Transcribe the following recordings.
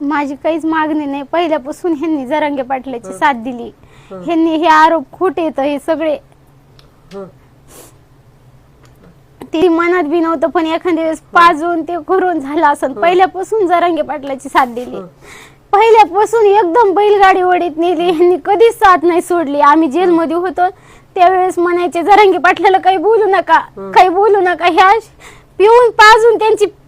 माझी काहीच मागणी नाही. पहिल्यापासून ह्यांनी जरांगे पाटलाची साथ दिली. ह्यांनी हे आरोप खोटे येत हे सगळे. ते मनात बी नव्हतं पण एखाद्या वेळेस पाजून ते करून झालं असं. पहिल्यापासून जरांगे पाटलाची साथ दिली. पहिल्यापासून एकदम बैलगाडी वडीत नेली. ह्यांनी कधीच साथ नाही सोडली. आम्ही जेलमध्ये होतो. त्यावेळेस म्हणायचे जरांगे पाटलाला काही बोलू नका. काही बोलू नका. ह्या पिऊन पाजून त्यांची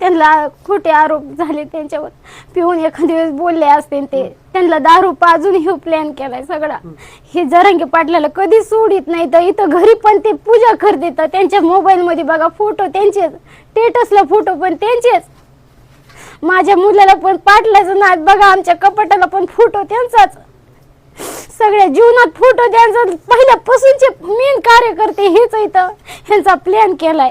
त्यांना खोटे आरोप झाले त्यांच्यावर पिऊन एखाद्या वेळेस बोलले असते ते. त्यांना दारू पाजून हे प्लॅन केलाय सगळा. हे जरांगे पाटलाला कधीच सोडित नाही तर इथं घरी पण ते पूजा करते तर त्यांच्या मोबाईल मध्ये बघा फोटो त्यांचेच. स्टेटसला फोटो पण त्यांचेच. माझ्या मुलाला पण पाटलाचं नाद बघा आमच्या कपाटाला पण फोटो त्यांचाच. सगळ्या जीवनात फोटो त्यांचा. पहिल्यापासूनचे मेन कार्यकर्ते हेच इथं. ह्यांचा प्लॅन केलाय.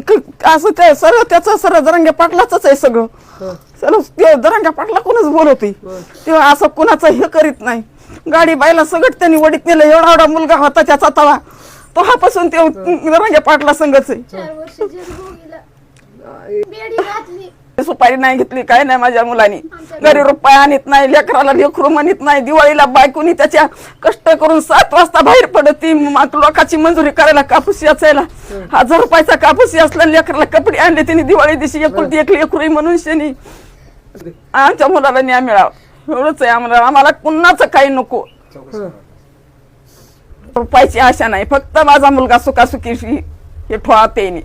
क- असं ते सर्व त्याचं सर्व दरंग्या पाटलाच आहे सगळं. हं. सर्व ते दरंग्या पाटला कोणच बोलवते. तेव्हा असं कोणाचं हे करीत नाही. गाडी बायला सगळं त्यांनी वडीत नेलं. एवढा एवढा मुलगा होता त्याचा तवा. तेव्हापासून ते दरंग्या पाटला संघच आहे. चार वर्ष बेडी घातली. सुपारी नाही घेतली काय नाही माझ्या मुलांनी. घरी रुपया आणत नाही लेकराला लेकरू म्हणत नाही दिवाळीला बायकोनी त्याच्या कष्ट करून सात वाजता बाहेर पडत. मग लोकांची मंजुरी करायला कापूस याचायला. हजार रुपयाचा कापूस असला लेकराला कपडे आणले तिने दिवाळी दिवशी एकुलती एक लेकरू म्हणून शनी. आमच्या मुलाला न्याय मिळावा. एवढंच आहे आम्हाला. आम्हाला कुणाच काही नको. रुपयाची आशा नाही. फक्त माझा मुलगा सुखासुखी हे ठोळा त्याने